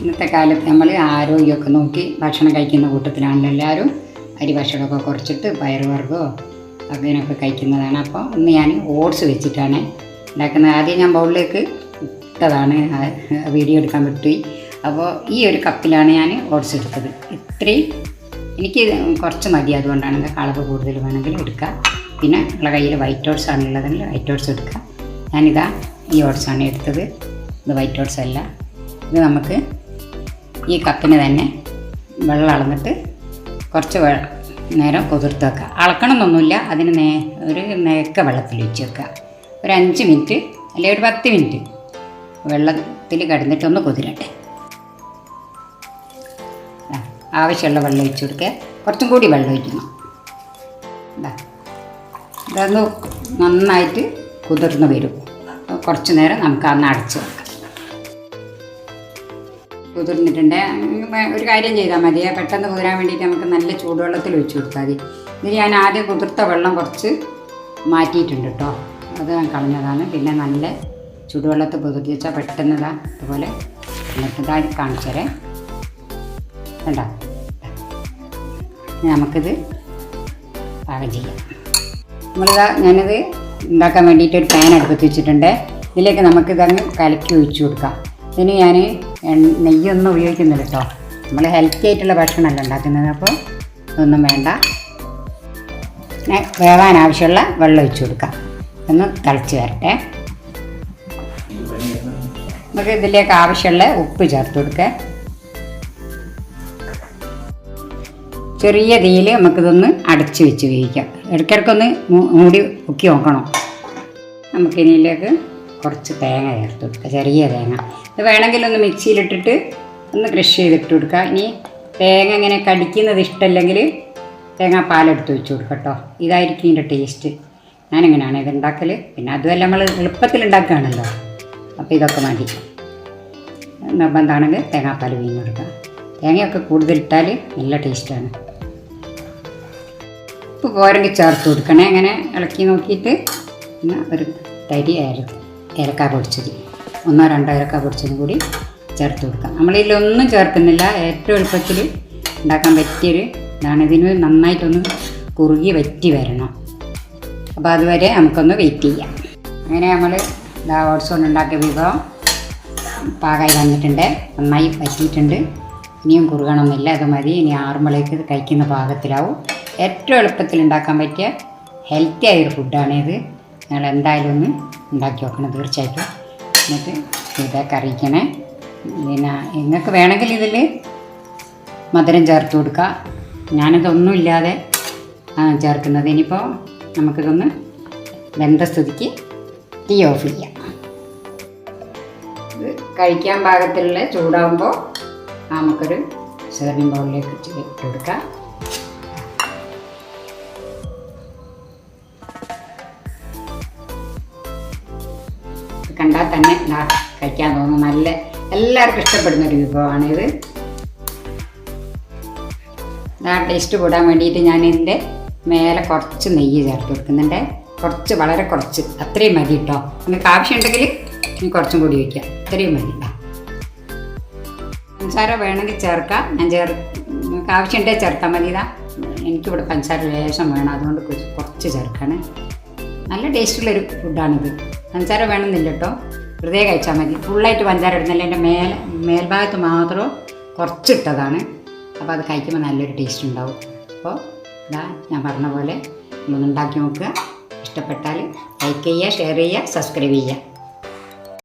ഇന്നത്തെ കാലത്ത് നമ്മൾ ആരോഗ്യമൊക്കെ നോക്കി ഭക്ഷണം കഴിക്കുന്ന കൂട്ടത്തിലാണല്ലോ എല്ലാവരും. അരി ഭക്ഷണമൊക്കെ കുറച്ചിട്ട് പയറുവർഗമോ അങ്ങനെയൊക്കെ കഴിക്കുന്നതാണ്. അപ്പോൾ ഇന്ന് ഞാൻ ഓട്സ് വെച്ചിട്ടാണ് ഉണ്ടാക്കുന്നത്. ആദ്യം ഞാൻ ബൗളിലേക്ക് ഇട്ടതാണ്. വീഡിയോ എടുക്കാൻ പറ്റി. അപ്പോൾ ഈ ഒരു കപ്പിലാണ് ഞാൻ ഓട്സ് എടുത്തത്. ഇത്രയും എനിക്ക് കുറച്ച് മതി അതുകൊണ്ടാണ് കളവ് കൂടുതൽ വേണമെങ്കിൽ എടുക്കുക പിന്നെ ഉള്ള കയ്യിൽ വൈറ്റ് ഓട്സ് ആണുള്ളതെങ്കിൽ വൈറ്റ് ഓട്സ് എടുക്കുക ഞാനിതാ ഈ ഓട്സാണ് എടുത്തത്. ഇത് വൈറ്റ് ഓട്സ് അല്ല. ഇത് നമുക്ക് ഈ കപ്പിന് തന്നെ വെള്ളം അളന്നിട്ട് കുറച്ച് നേരം കുതിർത്ത് വെക്കുക. അളക്കണമെന്നൊന്നുമില്ല അതിന് നേ ഒരു നേക്ക വെള്ളത്തിൽ ഒഴിച്ച് വെക്കുക. ഒരു അഞ്ച് മിനിറ്റ് അല്ലെങ്കിൽ ഒരു പത്ത് മിനിറ്റ് വെള്ളത്തിൽ കിടന്നിട്ടൊന്ന് കുതിരട്ടെ. ആവശ്യമുള്ള വെള്ളം ഒഴിച്ചു കൊടുക്കുക. കുറച്ചും കൂടി വെള്ളം ഒഴിക്കണം. ദാ, ഇതൊന്ന് നന്നായിട്ട് കുതിർന്ന് വരും. കുറച്ച് നേരം നമുക്ക് അന്ന് അടച്ച് വെക്കാം. കുതിർന്നിട്ടുണ്ട്. ഒരു കാര്യം ചെയ്താൽ മതി. പെട്ടെന്ന് കുതിരാൻ വേണ്ടിയിട്ട് നമുക്ക് നല്ല ചൂടുവെള്ളത്തിൽ ഒഴിച്ച് കൊടുത്താൽ മതി. ഇത് ഞാൻ ആദ്യം കുതിർത്ത വെള്ളം കുറച്ച് മാറ്റിയിട്ടുണ്ട് കേട്ടോ അത് ഞാൻ കളഞ്ഞതാണ്. പിന്നെ നല്ല ചൂടുവെള്ളത്തിൽ കുതിർത്തി വെച്ചാൽ പെട്ടെന്ന് ഇതാ ഇതുപോലെ ഇതാ കാണിച്ചു തരാം നമുക്കിത് പാകം ചെയ്യാം. നമ്മളിതാ ഞാനിത് ഉണ്ടാക്കാൻ വേണ്ടിയിട്ട് ഒരു പാൻ അടുപ്പത്ത് വെച്ചിട്ടുണ്ട്. ഇതിലേക്ക് നമുക്കിതങ്ങ് കലക്കി ഒഴിച്ചു കൊടുക്കാം. ഇതിന് ഞാൻ നെയ്യൊന്നും ഉപയോഗിക്കുന്നില്ല കേട്ടോ നമ്മൾ ഹെൽത്തി ആയിട്ടുള്ള ഭക്ഷണമല്ല ഉണ്ടാക്കുന്നത് അപ്പോൾ ഇതൊന്നും വേണ്ട. വേവാൻ ആവശ്യമുള്ള വെള്ളം ഒഴിച്ചു കൊടുക്കാം. ഒന്ന് തിളച്ച് വരട്ടെ. നമുക്ക് ഇതിലേക്ക് ആവശ്യമുള്ള ഉപ്പ് ചേർത്ത് കൊടുക്കുക ചെറിയ തീയിൽ നമുക്കിതൊന്ന് അടച്ച് വെച്ച് വേവിക്കാം. ഇടയ്ക്കിടയ്ക്കൊന്ന് മൂടി പൊക്കി നോക്കണം? നമുക്കിതിലേക്ക് കുറച്ച് തേങ്ങ ചേർത്ത് കൊടുക്കുക. ചെറിയ തേങ്ങ. ഇത് വേണമെങ്കിൽ ഒന്ന് മിക്സിയിലിട്ടിട്ട് ഒന്ന് ക്രഷ് ചെയ്തിട്ട് കൊടുക്കുക. ഇനി തേങ്ങ ഇങ്ങനെ കടിക്കുന്നത് ഇഷ്ടമല്ലെങ്കിൽ തേങ്ങ പാലെടുത്ത് വെച്ച് കൊടുക്കുക കേട്ടോ. ഇതായിരിക്കും ഇതിന്റെ ടേസ്റ്റ്. ഞാനിങ്ങനെയാണ് ഇത് ഉണ്ടാക്കൽ പിന്നെ അതുമല്ല നമ്മൾ എളുപ്പത്തിൽ ഉണ്ടാക്കുകയാണല്ലോ. അപ്പോൾ ഇതൊക്കെ മതി. നിർബന്ധമാണെങ്കിൽ തേങ്ങാപ്പാൽ വീഞ്ഞ് കൊടുക്കുക. തേങ്ങയൊക്കെ കൂടുതലിട്ടാൽ നല്ല ടേസ്റ്റാണ്. ഉപ്പ് പോരെങ്കിൽ ചേർത്ത് കൊടുക്കണേ. അങ്ങനെ ഇളക്കി നോക്കിയിട്ട് പിന്നെ ഒരു തരി ഏല ഏലക്ക പൊടിച്ചത്. ഒന്നോ രണ്ടോ ഏലക്ക പൊടിച്ചതും കൂടി ചേർത്ത് കൊടുക്കാം. നമ്മളിതിലൊന്നും ചേർക്കുന്നില്ല. ഏറ്റവും എളുപ്പത്തിൽ ഉണ്ടാക്കാൻ പറ്റിയൊരു ഇതാണ്. ഇതിന് നന്നായിട്ടൊന്ന് കുറുകി വറ്റി വരണം. അപ്പോൾ അതുവരെ നമുക്കൊന്ന് വെയിറ്റ് ചെയ്യാം. അങ്ങനെ നമ്മൾ ഇതാ ഓട്സ് കൊണ്ട് ഉണ്ടാക്കിയ വിഭവം പാകമായി വന്നിട്ടുണ്ട്. നന്നായി വറ്റിയിട്ടുണ്ട്. ഇനിയും കുറുകണമെന്നില്ല അത് മതി. ഇനി ആറുമ്പോഴേക്ക് ഇത് കഴിക്കുന്ന പാകത്തിലാവും. ഏറ്റവും എളുപ്പത്തിൽ ഉണ്ടാക്കാൻ പറ്റിയ ഹെൽത്തി ആയൊരു ഫുഡാണിത് നിങ്ങൾ എന്തായാലും ഒന്ന് ഉണ്ടാക്കി വെക്കണം തീർച്ചയായിട്ടും. എന്നിട്ട് ഫീഡ്ബാക്ക് അറിയിക്കണേ പിന്നെ നിങ്ങൾക്ക് വേണമെങ്കിൽ ഇതിൽ മധുരം ചേർത്ത് കൊടുക്കുക ഞാനിതൊന്നും ഇല്ലാതെ ആ, ചേർക്കുന്നത്. ഇനിയിപ്പോൾ നമുക്കിതൊന്ന് വെന്ത സ്ഥിതിക്ക് തീ ഓഫ് ചെയ്യാം. ഇത് കഴിക്കാൻ പാകത്തിലുള്ള ചൂടാകുമ്പോൾ നമുക്കൊരു സെർവിങ് ബൗളിലേക്ക് ഇട്ട് കൊടുക്കാം. കണ്ടാൽ തന്നെ കഴിക്കാൻ തോന്നുന്നു. നല്ല എല്ലാവർക്കും ഇഷ്ടപ്പെടുന്ന ഒരു വിഭവമാണിത്. ആ ടേസ്റ്റ് കൂടാൻ വേണ്ടിയിട്ട് ഞാൻ ഇതിന്റെ മേലെ കുറച്ച് നെയ്യ് ചേർത്ത് കൊടുക്കുന്നുണ്ട്. കുറച്ച് വളരെ കുറച്ച്. അത്രയും മതി കേട്ടോ. നിങ്ങൾക്ക് ആവശ്യമുണ്ടെങ്കിൽ ഇനി കുറച്ചും കൂടി വയ്ക്കാം. അത്രയും മതി. പഞ്ചസാര വേണമെങ്കിൽ ചേർക്കാം. ഞാൻ ചേർ നിങ്ങൾക്ക് ആവശ്യമുണ്ടെങ്കിൽ ചേർത്താൽ മതി എനിക്കിവിടെ പഞ്ചസാര ലേശം വേണം. അതുകൊണ്ട് കുറച്ച് ചേർക്കാണ്. നല്ല ടേസ്റ്റുള്ളൊരു ഫുഡാണിത്. പഞ്ചാര വേണമെന്നില്ല കേട്ടോ. വെറുതെ കഴിച്ചാൽ മതി. ഫുള്ളായിട്ട് പഞ്ചാര ഇടുന്നില്ല എന്റെ മേൽ മേൽഭാഗത്ത് മാത്രം കുറച്ചിട്ടതാണ്. അപ്പോൾ അത് കഴിക്കുമ്പോൾ നല്ലൊരു ടേസ്റ്റ് ഉണ്ടാവും. അപ്പോൾ ഇതാ ഞാൻ പറഞ്ഞ പോലെ നമ്മളൊന്നുണ്ടാക്കി നോക്കുക. ഇഷ്ടപ്പെട്ടാൽ ലൈക്ക് ചെയ്യുക ഷെയർ ചെയ്യുക സബ്സ്ക്രൈബ് ചെയ്യുക.